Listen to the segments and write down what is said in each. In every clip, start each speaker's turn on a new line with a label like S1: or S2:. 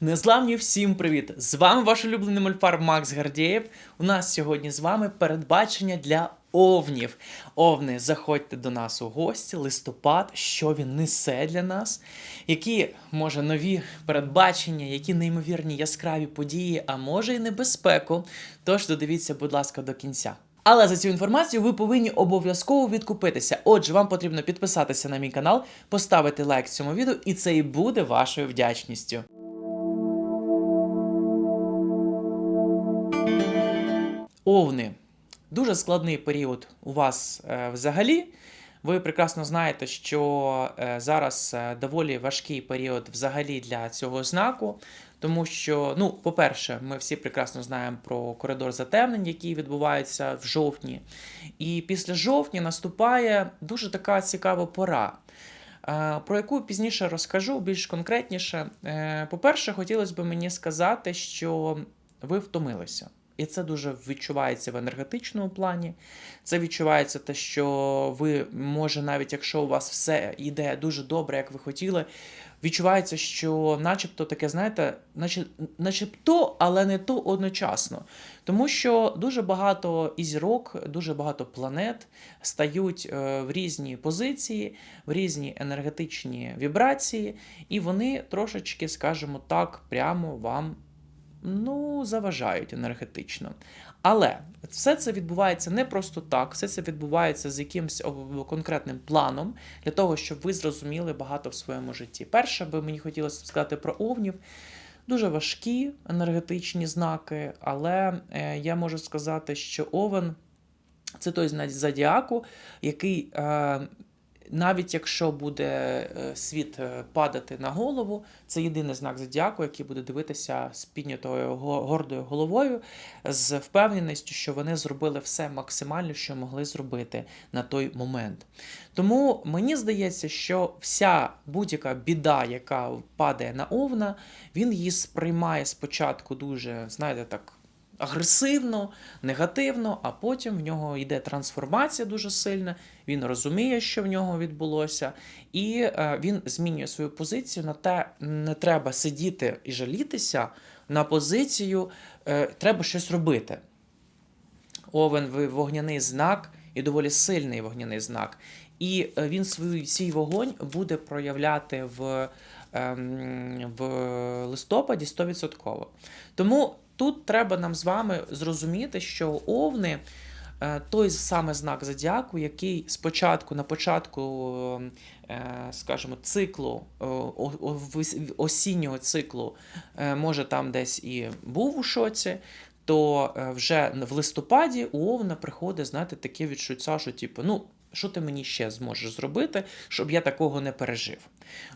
S1: Незламні всім привіт! З вами ваш улюблений мольфар Макс Гардєєв. У нас сьогодні з вами передбачення для овнів. Овни, заходьте до нас у гості, листопад, що він несе для нас, які може нові передбачення, які неймовірні яскраві події, а може і небезпеку. Тож додивіться, будь ласка, до кінця. Але за цю інформацію ви повинні обов'язково відкупитися. Отже, вам потрібно підписатися на мій канал, поставити лайк цьому відео, і це і буде вашою вдячністю. Овни. Дуже складний період у вас е, взагалі. Ви прекрасно знаєте, що е, зараз е, доволі важкий період взагалі для цього знаку, тому що, ну, по-перше, ми всі прекрасно знаємо про коридор затемнень, який відбувається в жовтні. І після жовтня наступає дуже така цікава пора. Про яку пізніше розкажу більш конкретніше. По-перше, хотілося б мені сказати, що ви втомилися. І це дуже відчувається в енергетичному плані. Це відчувається те, що ви, може, навіть якщо у вас все йде дуже добре, як ви хотіли, відчувається, що начебто таке, знаєте, наче, начебто, але не то одночасно. Тому що дуже багато і зірок, дуже багато планет стають е, в різні позиції, в різні енергетичні вібрації, і вони трошечки, скажімо так, прямо вам ну, заважають енергетично. Але все це відбувається не просто так, все це відбувається з якимось конкретним планом для того, щоб ви зрозуміли багато в своєму житті. Перше, би мені хотілося сказати про овнів. Дуже важкі енергетичні знаки, але е, я можу сказати, що овен це той зодіаку, який е, навіть якщо буде е, світ е, падати на голову, це єдиний знак зодіаку, який буде дивитися з піднятою го- гордою головою, з впевненістю, що вони зробили все максимально, що могли зробити на той момент. Тому мені здається, що вся будь-яка біда, яка падає на овна, він її сприймає спочатку дуже, знаєте, так. Агресивно, негативно, а потім в нього йде трансформація дуже сильна. Він розуміє, що в нього відбулося, і е, він змінює свою позицію на те, не треба сидіти і жалітися на позицію, е, треба щось робити. Овен вогняний знак і доволі сильний вогняний знак. І е, він свій, свій вогонь буде проявляти в, ем, в листопаді 100%. Тому тут треба нам з вами зрозуміти, що овни е, той саме знак зодіаку, який спочатку, на початку, е, скажімо, циклу, е, осіннього циклу, може там десь і був у шоці, то вже в листопаді у Овна приходить, знаєте, таке відчуття, що типу, ну. Що ти мені ще зможеш зробити, щоб я такого не пережив?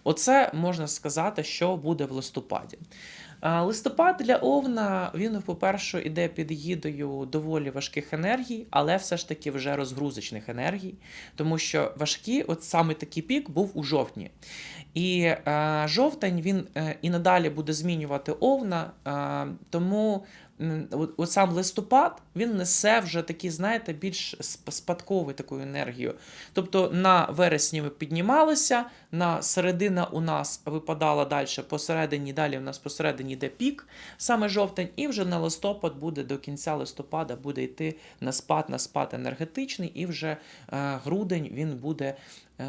S1: Оце можна сказати, що буде в листопаді. Листопад для Овна, він, по-перше, іде під гідою доволі важких енергій, але все ж таки вже розгрузочних енергій, тому що важкі, от саме такий пік був у жовтні. І е, жовтень він е, і надалі буде змінювати Овна, е, тому от, сам листопад він несе вже такий, знаєте, більш сп- спадковий таку енергію. Тобто на вересні ми піднімалися, на середина у нас випадала далі посередині, далі у нас посередині йде пік, саме жовтень, і вже на листопад буде до кінця листопада буде йти на спад, на спад енергетичний, і вже е, грудень він буде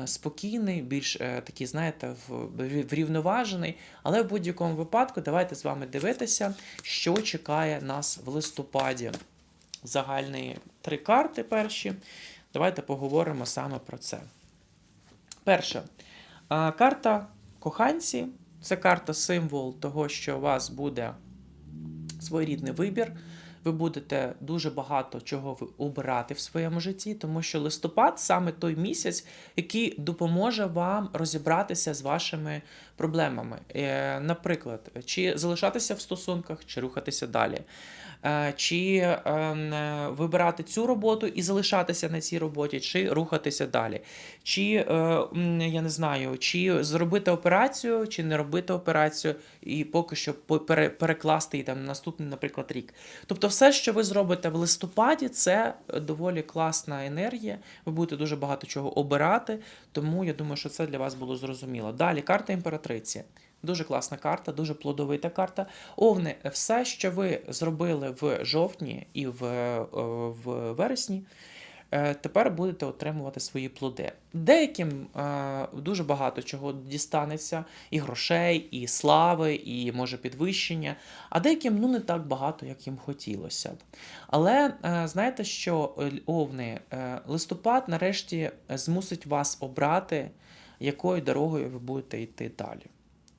S1: спокійний, більш е, такий, знаєте, врівноважений. Але в будь-якому випадку давайте з вами дивитися, що чекає нас в листопаді. Загальні три карти перші. Давайте поговоримо саме про це. Перше, карта коханці це карта символ того, що у вас буде своєрідний вибір. Ви будете дуже багато чого ви обирати в своєму житті, тому що листопад саме той місяць, який допоможе вам розібратися з вашими проблемами. Е, Наприклад, чи залишатися в стосунках, чи рухатися далі. Е, Чи ем, вибирати цю роботу і залишатися на цій роботі, чи рухатися далі. Чи е, я не знаю, чи зробити операцію, чи не робити операцію, і поки що перекласти її там наступний, наприклад, рік. Тобто, все, що ви зробите в листопаді, це доволі класна енергія. Ви будете дуже багато чого обирати, тому я думаю, що це для вас було зрозуміло. Далі карта імператриці. Дуже класна карта, дуже плодовита карта. Овни, все, що ви зробили в жовтні і в, е, в вересні, е, тепер будете отримувати свої плоди. Деяким е, дуже багато чого дістанеться: і грошей, і слави, і може підвищення, а деяким ну не так багато, як їм хотілося б. Але знаєте, що овни, листопад нарешті змусить вас обрати, якою дорогою ви будете йти далі.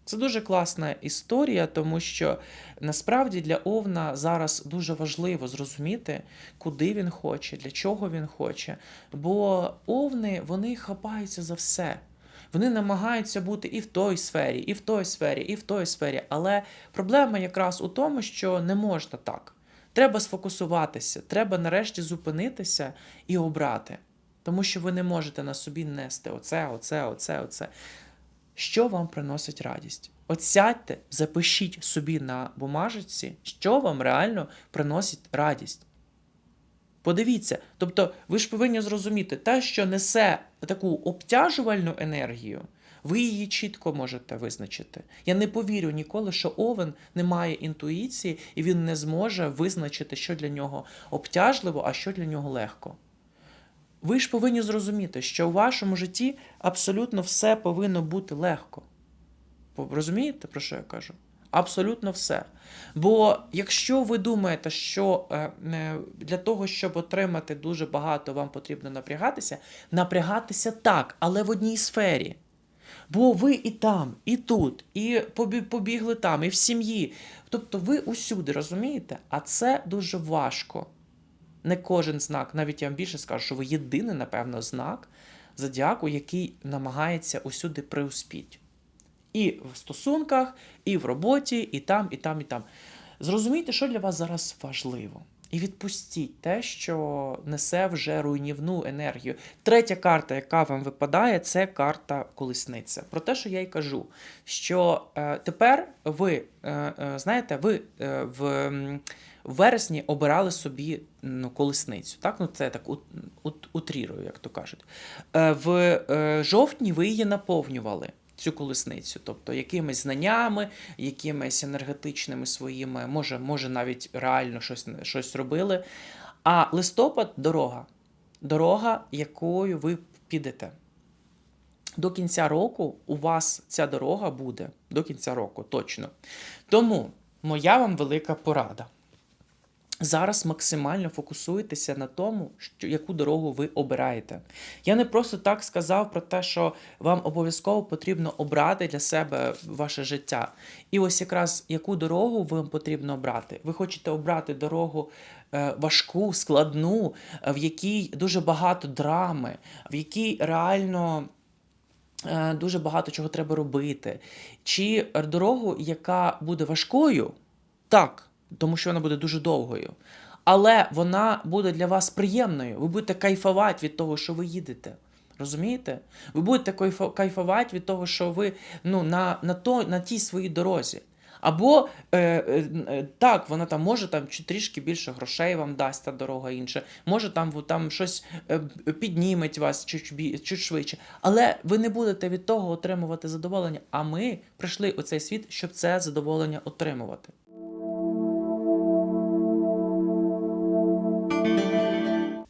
S1: Це дуже класна історія, тому що насправді для Овна зараз дуже важливо зрозуміти, куди він хоче, для чого він хоче. Бо овни вони хапаються за все. Вони намагаються бути і в той сфері, і в той сфері, і в той сфері. Але проблема якраз у тому, що не можна так. Треба сфокусуватися, треба нарешті зупинитися і обрати. Тому що ви не можете на собі нести оце, оце, оце, оце. Що вам приносить радість? От сядьте, запишіть собі на бумажечці, що вам реально приносить радість. Подивіться, тобто ви ж повинні зрозуміти, те, що несе таку обтяжувальну енергію, ви її чітко можете визначити. Я не повірю ніколи, що Овен не має інтуїції і він не зможе визначити, що для нього обтяжливо, а що для нього легко. Ви ж повинні зрозуміти, що у вашому житті абсолютно все повинно бути легко. Розумієте, про що я кажу? Абсолютно все. Бо якщо ви думаєте, що е, для того, щоб отримати дуже багато, вам потрібно напрягатися, напрягатися так, але в одній сфері. Бо ви і там, і тут, і побігли там, і в сім'ї. Тобто ви усюди розумієте, а це дуже важко. Не кожен знак, навіть я вам більше скажу, що ви єдиний, напевно, знак зодіаку, який намагається усюди преуспіть. І в стосунках, і в роботі, і там, і там, і там. Зрозумійте, що для вас зараз важливо. І відпустіть те, що несе вже руйнівну енергію. Третя карта, яка вам випадає, це карта колесниця. Про те, що я й кажу, що е, тепер ви е, е, знаєте, ви в, в вересні обирали собі ну, колесницю. Так? Ну, це так ут, ут, утрірую, як то кажуть. Е, в е, жовтні ви її наповнювали. Цю колесницю, тобто якимись знаннями, якимись енергетичними своїми, може, може навіть реально щось, щось робили. А листопад дорога. Дорога, якою ви підете. До кінця року у вас ця дорога буде до кінця року, точно. Тому моя вам велика порада. Зараз максимально фокусуйтеся на тому, що, яку дорогу ви обираєте. Я не просто так сказав про те, що вам обов'язково потрібно обрати для себе ваше життя. І ось якраз яку дорогу вам потрібно обрати. Ви хочете обрати дорогу е, важку, складну, в якій дуже багато драми, в якій реально. е, Дуже багато чого треба робити. Чи дорогу, яка буде важкою, так, тому що вона буде дуже довгою. Але вона буде для вас приємною. Ви будете кайфувати від того, що ви їдете. Розумієте? Ви будете кайфувати від того, що ви ну, на, на, то, на тій своїй дорозі. Або е, е, е, так, вона там може там чи трішки більше грошей вам дасть та дорога інша, може там, там щось е, підніметь вас чуть, чуть швидше. Але ви не будете від того отримувати задоволення. А ми прийшли у цей світ, щоб це задоволення отримувати.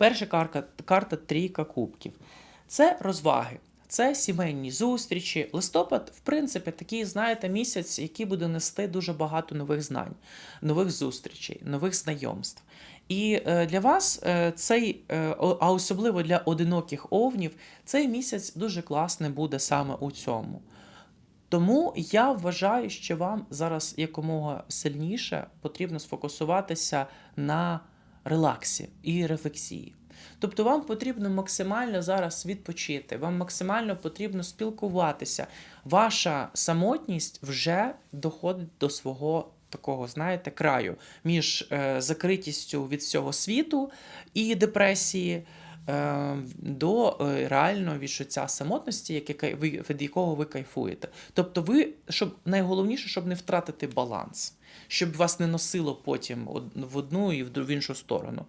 S1: Перша карта, карта трійка кубків. Це розваги, це сімейні зустрічі. Листопад, в принципі, такий, знаєте, місяць, який буде нести дуже багато нових знань, нових зустрічей, нових знайомств. І е, для вас е, цей, е, а особливо для одиноких овнів, цей місяць дуже класний буде саме у цьому. Тому я вважаю, що вам зараз якомога сильніше потрібно сфокусуватися на релаксі і рефлексії. Тобто вам потрібно максимально зараз відпочити, вам максимально потрібно спілкуватися. Ваша самотність вже доходить до свого такого, знаєте, краю між е, закритістю від всього світу і депресії. е, До е, реального відчуття самотності, яке від якого ви кайфуєте. Тобто, ви, щоб найголовніше, щоб не втратити баланс. Щоб вас не носило потім в одну і в іншу сторону.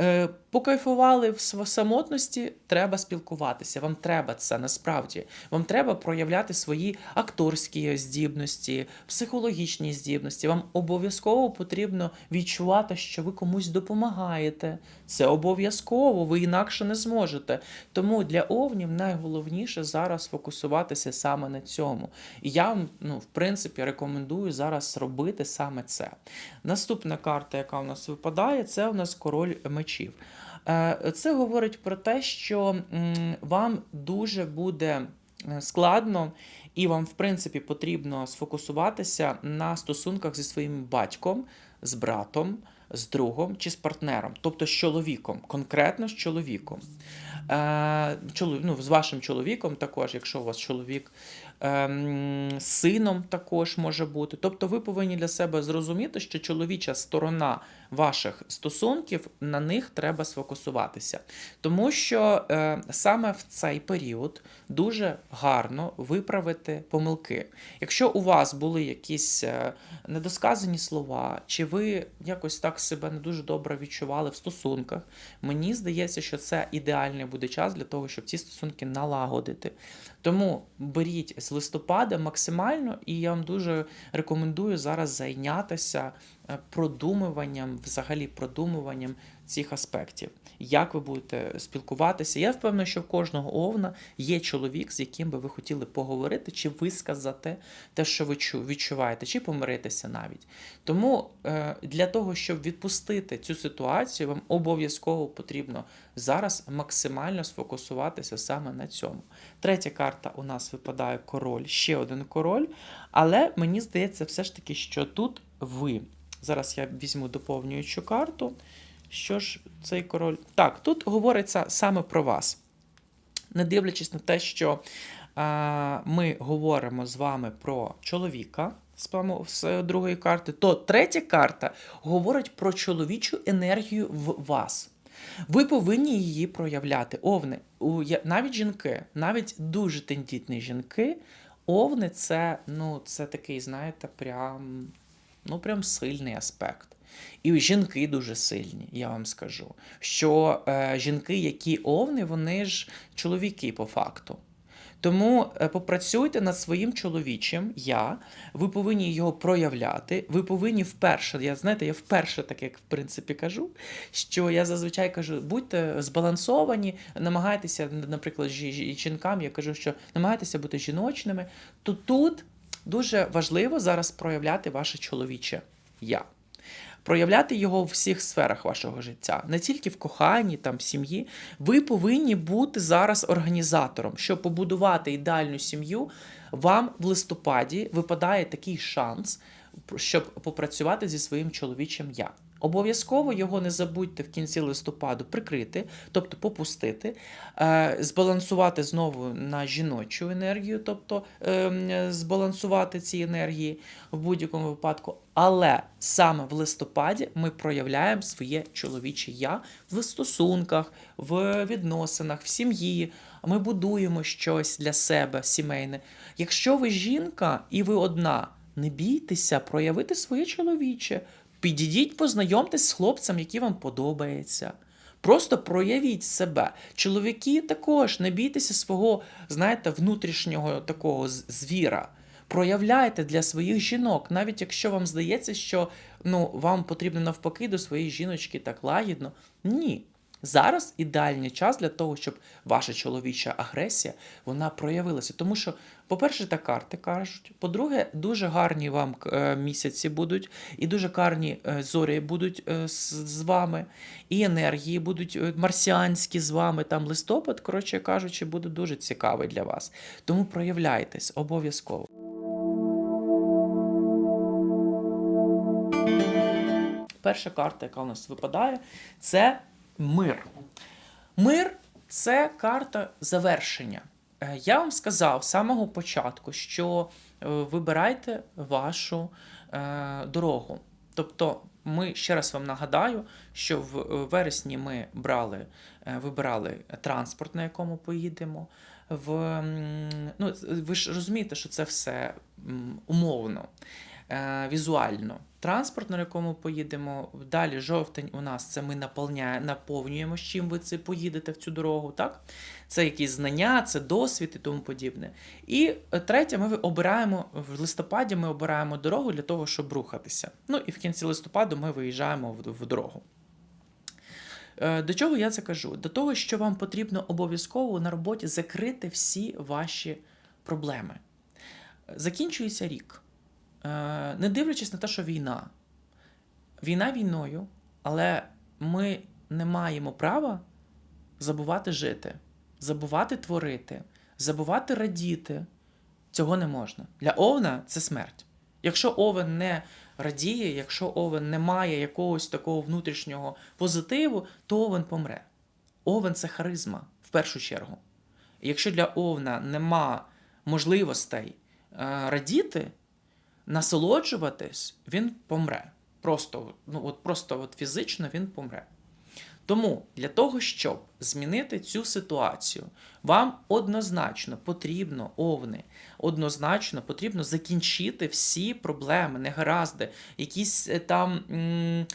S1: Е, покайфували в самотності, треба спілкуватися. Вам треба це насправді. Вам треба проявляти свої акторські здібності, психологічні здібності. Вам обов'язково потрібно відчувати, що ви комусь допомагаєте. Це обов'язково, ви інакше не зможете. Тому для овнів найголовніше зараз фокусуватися саме на цьому. І я вам, ну, в принципі, рекомендую зараз робити саме це. Наступна карта, яка у нас випадає, це у нас король мечів. Е, Це говорить про те, що вам дуже буде е, складно, і вам, в принципі, потрібно сфокусуватися на стосунках зі своїм батьком, з братом, з другом чи з партнером, тобто з чоловіком, конкретно з чоловіком. Е, ну, з вашим чоловіком також, якщо у вас чоловік, сином також може бути. Тобто ви повинні для себе зрозуміти, що чоловіча сторона ваших стосунків на них треба сфокусуватися. Тому що е, саме в цей період дуже гарно виправити помилки. Якщо у вас були якісь е, недосказані слова, чи ви якось так себе не дуже добре відчували в стосунках, мені здається, що це ідеальний буде час для того, щоб ці стосунки налагодити. Тому беріть з листопада максимально, і я вам дуже рекомендую зараз зайнятися продумуванням, взагалі продумуванням цих аспектів. Як ви будете спілкуватися? Я впевнена, що в кожного овна є чоловік, з яким би ви хотіли поговорити, чи висказати те, що ви відчуваєте, чи помиритися навіть. Тому е, для того, щоб відпустити цю ситуацію, вам обов'язково потрібно зараз максимально сфокусуватися саме на цьому. Третя карта у нас випадає король, ще один король. Але мені здається, все ж таки, що тут ви. Зараз я візьму доповнюючу карту. Що ж цей король? Так, тут говориться саме про вас. Не дивлячись на те, що а, ми говоримо з вами про чоловіка з, другої карти, то третя карта говорить про чоловічу енергію в вас. Ви повинні її проявляти. Овни, навіть жінки, навіть дуже тендітні жінки, овни це, ну, це такий, знаєте, прям, ну, прям сильний аспект. І жінки дуже сильні, я вам скажу. Що е, жінки, які овни, вони ж чоловіки по факту. Тому е, попрацюйте над своїм чоловічим я. Ви повинні його проявляти. Ви повинні вперше, я знаєте, я вперше, так як в принципі кажу, що я зазвичай кажу, будьте збалансовані, намагайтеся, наприклад, жі- жі- жінкам, я кажу, що намагайтеся бути жіночними. То тут дуже важливо зараз проявляти ваше чоловіче я. Проявляти його в всіх сферах вашого життя, не тільки в коханні, там, в сім'ї. Ви повинні бути зараз організатором, щоб побудувати ідеальну сім'ю. Вам в листопаді випадає такий шанс, щоб попрацювати зі своїм чоловічим я. Обов'язково його не забудьте в кінці листопаду прикрити, тобто попустити, е, збалансувати знову на жіночу енергію, тобто е, збалансувати ці енергії в будь-якому випадку. Але саме в листопаді ми проявляємо своє чоловіче я в стосунках, в відносинах, в сім'ї. Ми будуємо щось для себе сімейне. Якщо ви жінка і ви одна, не бійтеся проявити своє чоловіче. Підійдіть, познайомтесь з хлопцем, який вам подобається. Просто проявіть себе. Чоловіки також не бійтеся свого, знаєте, внутрішнього такого звіра. Проявляйте для своїх жінок, навіть якщо вам здається, що ну, вам потрібно навпаки до своєї жіночки так лагідно. Ні. Зараз ідеальний час для того, щоб ваша чоловіча агресія вона проявилася. Тому що, по-перше, та карти кажуть. По-друге, дуже гарні вам е, місяці будуть, і дуже гарні е, зорі будуть е, з, вами, і енергії будуть марсіанські з вами. Там листопад, коротше кажучи, буде дуже цікавий для вас. Тому проявляйтесь обов'язково. Перша карта, яка у нас випадає, це мир. Мир це карта завершення. Е, Я вам сказав з самого початку, що е, вибирайте вашу е, дорогу. Тобто, ми ще раз вам нагадаю, що в вересні ми брали, вибирали транспорт, на якому поїдемо. В, ну, ви ж розумієте, що це все умовно. візуально. Транспорт, на якому поїдемо. Далі жовтень у нас це ми наповнюємо, з чим ви це поїдете в цю дорогу. так? Це якісь знання, це досвід і тому подібне. І е, третє, ми обираємо в листопаді ми обираємо дорогу для того, щоб рухатися. Ну і в кінці листопаду ми виїжджаємо в, в дорогу. Е, До чого я це кажу? До того, що вам потрібно обов'язково на роботі закрити всі ваші проблеми. Закінчується рік. Е, Не дивлячись на те, що війна. Війна війною, але ми не маємо права забувати жити, забувати творити, забувати радіти. Цього не можна. Для овна це смерть. Якщо овен не радіє, якщо овен не має якогось такого внутрішнього позитиву, то овен помре. Овен це харизма в першу чергу. Якщо для овна нема можливостей е, радіти, насолоджуватись, він помре. Просто, ну, от просто от фізично він помре. Тому для того, щоб змінити цю ситуацію, вам однозначно потрібно, овни, однозначно потрібно закінчити всі проблеми, негаразди, якісь е, там. м,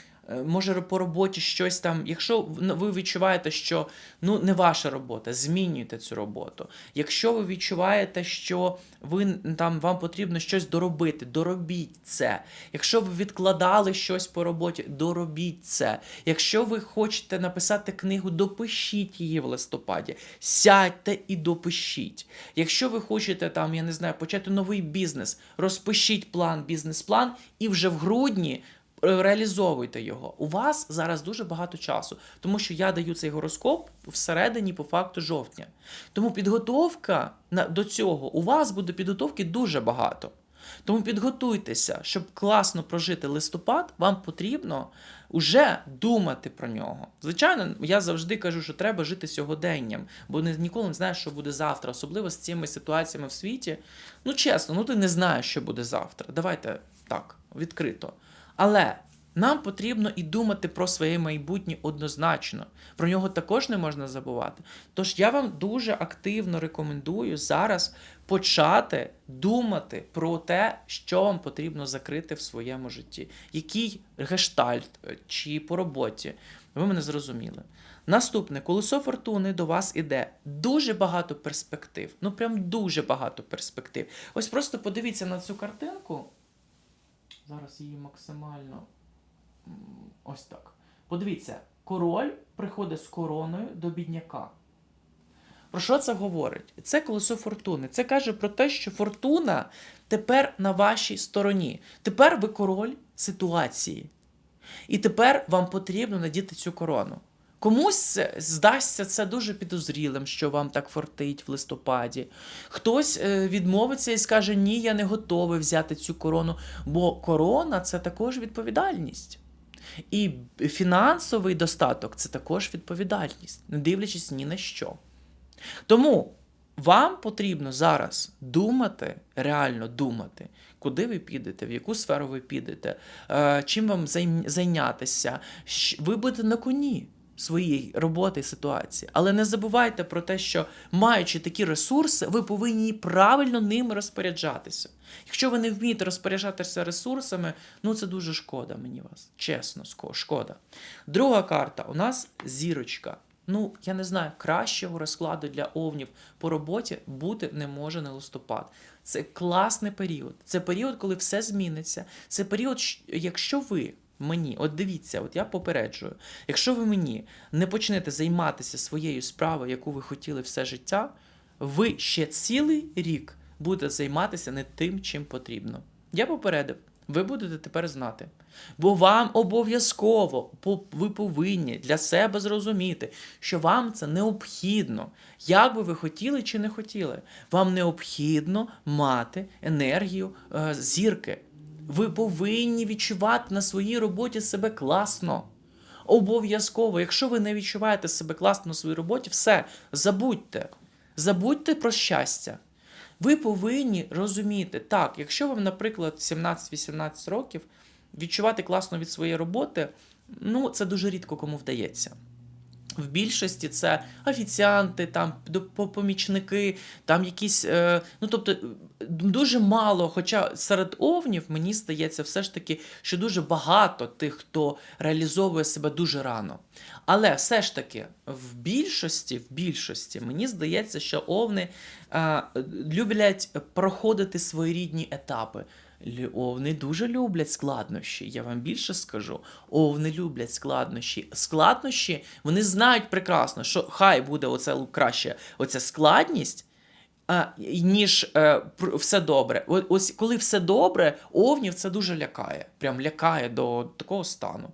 S1: Може по роботі щось там, якщо ну, ви відчуваєте, що ну не ваша робота, змінюйте цю роботу. Якщо ви відчуваєте, що ви там вам потрібно щось доробити, доробіть це. Якщо ви відкладали щось по роботі, доробіть це. Якщо ви хочете написати книгу, допишіть її в листопаді. Сядьте і допишіть. Якщо ви хочете там, я не знаю, почати новий бізнес, розпишіть план, бізнес-план, і вже в грудні. Е, Реалізовуйте його. У вас зараз дуже багато часу, тому що я даю цей гороскоп всередині, по факту, жовтня. Тому підготовка до цього у вас буде підготовки дуже багато. Тому підготуйтеся, щоб класно прожити листопад, вам потрібно вже думати про нього. Звичайно, я завжди кажу, що треба жити сьогоденням, бо не, ніколи не знаєш, що буде завтра, особливо з цими ситуаціями в світі. Ну, чесно, ну ти не знаєш, що буде завтра. Давайте так, відкрито. Але нам потрібно і думати про своє майбутнє однозначно. Про нього також не можна забувати. Тож я вам дуже активно рекомендую зараз почати думати про те, що вам потрібно закрити в своєму житті. Який гештальт е, чи по роботі. Ви мене зрозуміли. Наступне, колесо фортуни до вас іде дуже багато перспектив. Ну, прям дуже багато перспектив. Ось просто подивіться на цю картинку. Зараз її максимально. Ось так. Подивіться, король приходить з короною до бідняка. Про що це говорить? Це колесо фортуни. Це каже про те, що фортуна тепер на вашій стороні. Тепер ви король ситуації. І тепер вам потрібно надіти цю корону. Комусь здасться це дуже підозрілим, що вам так фортить в листопаді. Хтось е, відмовиться і скаже: Ні, я не готовий взяти цю корону, бо корона це також відповідальність. І фінансовий достаток це також відповідальність, не дивлячись ні на що. Тому вам потрібно зараз думати, реально думати, куди ви підете, в яку сферу ви підете, е, чим вам зайнятися. Ви будете на коні своєї роботи і ситуації. Але не забувайте про те, що маючи такі ресурси, ви повинні правильно ними розпоряджатися. Якщо ви не вмієте розпоряджатися ресурсами, ну це дуже шкода мені вас. Чесно, шкода. Друга карта у нас зірочка. Ну, я не знаю, кращого розкладу для овнів по роботі бути не може на листопад. Це класний період. Це період, коли все зміниться. Це період, якщо ви мені, от дивіться, от я попереджую, якщо ви мені не почнете займатися своєю справою, яку ви хотіли все життя, ви ще цілий рік будете займатися не тим, чим потрібно. Я попередив. Ви будете тепер знати. Бо вам обов'язково ви повинні для себе зрозуміти, що вам це необхідно. Як би ви хотіли чи не хотіли, вам необхідно мати енергію е, зірки. Ви повинні відчувати на своїй роботі себе класно. Обов'язково, якщо ви не відчуваєте себе класно на своїй роботі, все, забудьте. Забудьте про щастя. Ви повинні розуміти, так, якщо вам, наприклад, 17-18 років, відчувати класно від своєї роботи, ну, це дуже рідко кому вдається. В більшості це офіціанти, там помічники, там якісь. Е, ну тобто, дуже мало, хоча серед овнів мені здається, все ж таки, що дуже багато тих, хто реалізовує себе дуже рано. Але все ж таки, в більшості, в більшості, мені здається, що овни е, люблять проходити своєрідні етапи. Овни дуже люблять складнощі. Я вам більше скажу. Овни люблять складнощі. Складнощі вони знають прекрасно, що хай буде оце краще, оця складність, а, ніж е, все добре. Ось коли все добре, овнів це дуже лякає. Прям лякає до такого стану.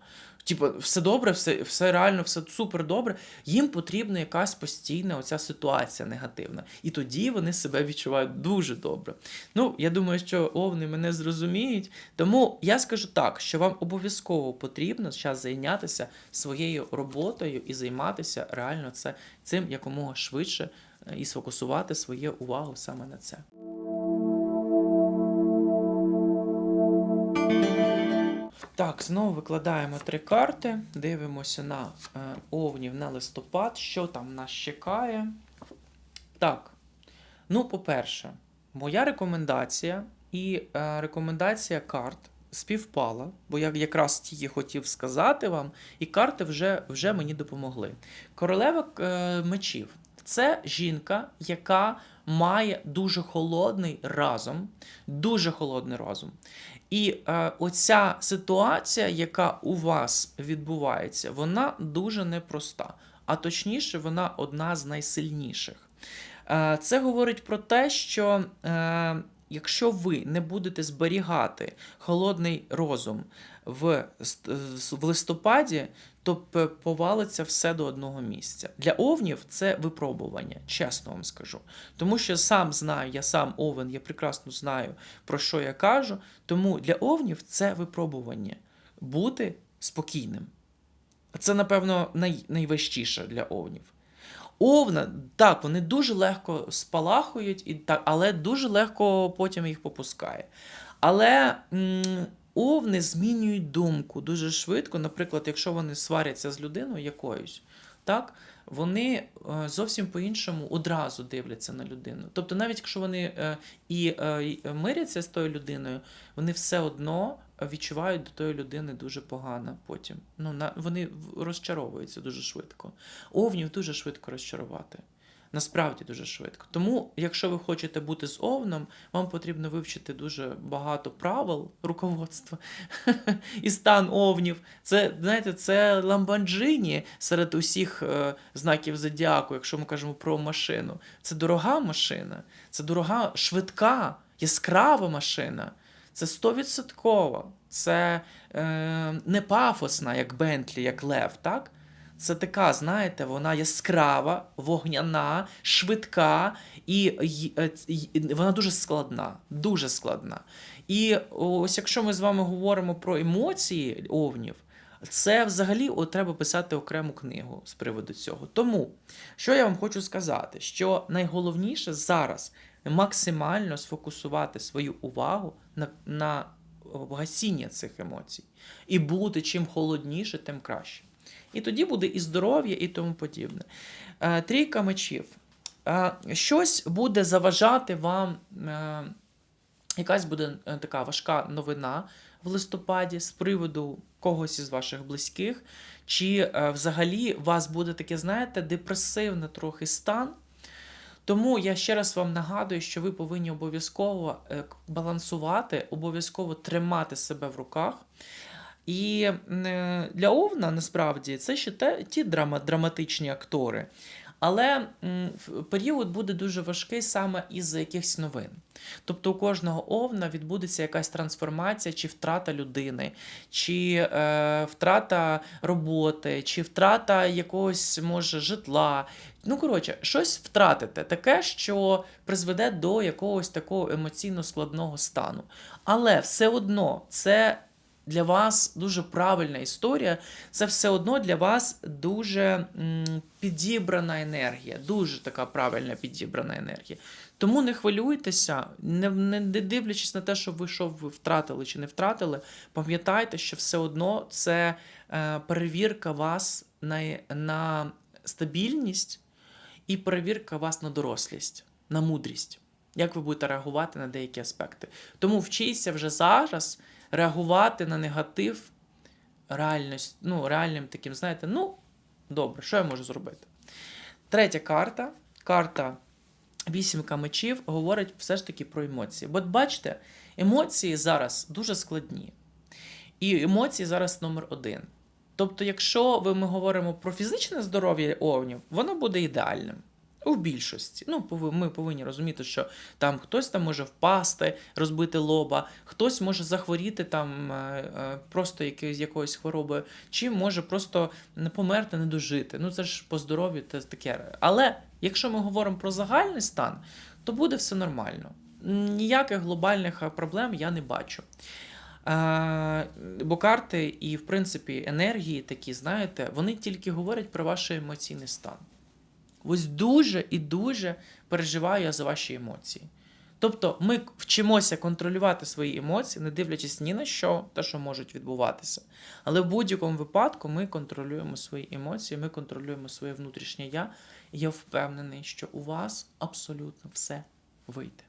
S1: Типу, все добре, все, все реально, все супер добре. Їм потрібна якась постійна оця ситуація негативна. І тоді вони себе відчувають дуже добре. Ну, я думаю, що овни мене зрозуміють. Тому я скажу так, що вам обов'язково потрібно зараз зайнятися своєю роботою і займатися реально це цим якомога швидше е, і сфокусувати свою увагу саме на це. Так, знову викладаємо три карти, дивимося на е, овнів на листопад, що там нас чекає. Так, ну, по-перше, моя рекомендація і е, рекомендація карт співпала, бо я якраз тільки хотів сказати вам, і карти вже, вже мені допомогли. Королева е, мечів це жінка, яка має дуже холодний разум, дуже холодний розум. І е, оця ситуація, яка у вас відбувається, вона дуже непроста. А точніше, вона одна з найсильніших. Е, Це говорить про те, що е, якщо ви не будете зберігати холодний розум в, в листопаді, то повалиться все до одного місця. Для овнів це випробування, чесно вам скажу. Тому що сам знаю, я сам овен, я прекрасно знаю, про що я кажу. Тому для овнів це випробування бути спокійним. Це, напевно, най, найважчіше для овнів. Овна, так, вони дуже легко спалахують, і так, але дуже легко потім їх попускає. Але м, овни змінюють думку дуже швидко. Наприклад, якщо вони сваряться з людиною якоюсь, так, вони е, зовсім по-іншому одразу дивляться на людину. Тобто, навіть якщо вони е, і, е, миряться з тою людиною, вони все одно відчувають до тої людини дуже погано потім. Ну, вони розчаровуються дуже швидко. Овнів дуже швидко розчарувати. Насправді дуже швидко. Тому, якщо ви хочете бути з овном, вам потрібно вивчити дуже багато правил руководства і стан овнів. Це, знаєте, це ламбанджині серед усіх е, знаків зодіаку, якщо ми кажемо про машину. Це дорога машина, це дорога, швидка, яскрава машина. Це стовідсотково. Це е, не пафосна, як Бентлі, як Лев, так? Це така, знаєте, вона яскрава, вогняна, швидка, і, й- е, ц- й- вона дуже складна. Дуже складна. І ось якщо ми з вами говоримо про емоції овнів, це взагалі от, треба писати окрему книгу з приводу цього. Тому, що я вам хочу сказати, що найголовніше зараз максимально сфокусувати свою увагу на, на гасіння цих емоцій. І бути чим холодніше, тим краще. І тоді буде і здоров'я, і тому подібне. Е, Трійка мечів. Е, Щось буде заважати вам, е, якась буде така важка новина в листопаді з приводу когось із ваших близьких, чи взагалі у вас буде таке, знаєте, депресивний трохи стан. Тому я ще раз вам нагадую, що ви повинні обов'язково балансувати, обов'язково тримати себе в руках. І е, для Овна насправді це ще те, ті драма, драматичні актори. Але період буде дуже важкий саме із-за якихось новин. Тобто у кожного овна відбудеться якась трансформація, чи втрата людини, чи е, втрата роботи, чи втрата якогось може житла. Ну, коротше, щось втратите, таке, що призведе до якогось такого емоційно складного стану. Але все одно це для вас дуже правильна історія. Це все одно для вас дуже підібрана енергія, дуже така правильна підібрана енергія. Тому не хвилюйтеся, не, не дивлячись на те, що ви що ви втратили чи не втратили, пам'ятайте, що все одно це е, перевірка вас на, на стабільність і перевірка вас на дорослість, на мудрість. як ви будете реагувати на деякі аспекти. Тому вчіться вже зараз реагувати на негатив реальність, ну, реальним таким, знаєте, ну, добре, що я можу зробити? Третя карта, карта вісімка мечів, говорить все ж таки про емоції. Бо бачите, емоції зараз дуже складні. І емоції зараз номер один. Тобто, якщо ми говоримо про фізичне здоров'я овнів, воно буде ідеальним. У більшості. Ну, ми повинні розуміти, що там хтось там може впасти, розбити лоба, хтось може захворіти там е, е, просто якоюсь, хворобою, чи може просто не померти, не дожити. Ну це ж по здоров'ю це таке. Але якщо ми говоримо про загальний стан, то буде все нормально. Ніяких глобальних е, проблем я не бачу. Бо карти і, в принципі, енергії такі, знаєте, вони тільки говорять про ваш емоційний стан. Ось дуже і дуже переживаю я за ваші емоції. Тобто ми вчимося контролювати свої емоції, не дивлячись ні на що, те, що можуть відбуватися. Але в будь-якому випадку ми контролюємо свої емоції, ми контролюємо своє внутрішнє я. І я впевнений, що у вас абсолютно все вийде.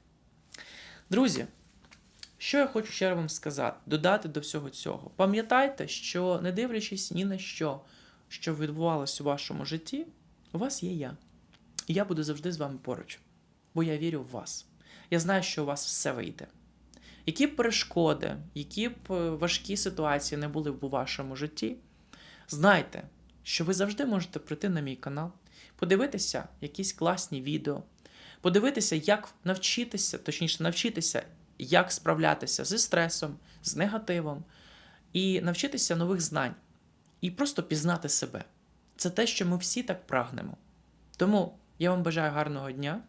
S1: Друзі, що я хочу ще вам сказати, додати до всього цього. Пам'ятайте, що не дивлячись ні на що, що відбувалося у вашому житті, у вас є я. І я буду завжди з вами поруч, бо я вірю в вас. Я знаю, що у вас все вийде. Які б перешкоди, які б е, важкі ситуації не були б у вашому житті, знайте, що ви завжди можете прийти на мій канал, подивитися якісь класні відео, подивитися, як навчитися, точніше, навчитися, як справлятися зі стресом, з негативом, і навчитися нових знань, і просто пізнати себе. Це те, що ми всі так прагнемо. Тому я вам бажаю гарного дня.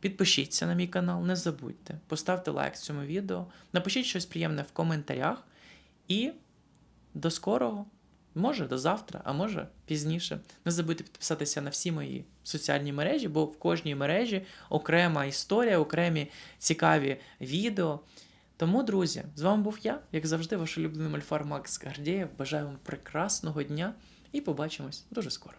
S1: Підпишіться на мій канал, не забудьте, поставте лайк цьому відео, напишіть щось приємне в коментарях. І до скорого, може до завтра, а може пізніше. Не забудьте підписатися на всі мої соціальні мережі, бо в кожній мережі окрема історія, окремі цікаві відео. Тому, друзі, з вами був я, як завжди, ваш улюблений мальфар Макс Гардєєв. Бажаю вам прекрасного дня і побачимось дуже скоро.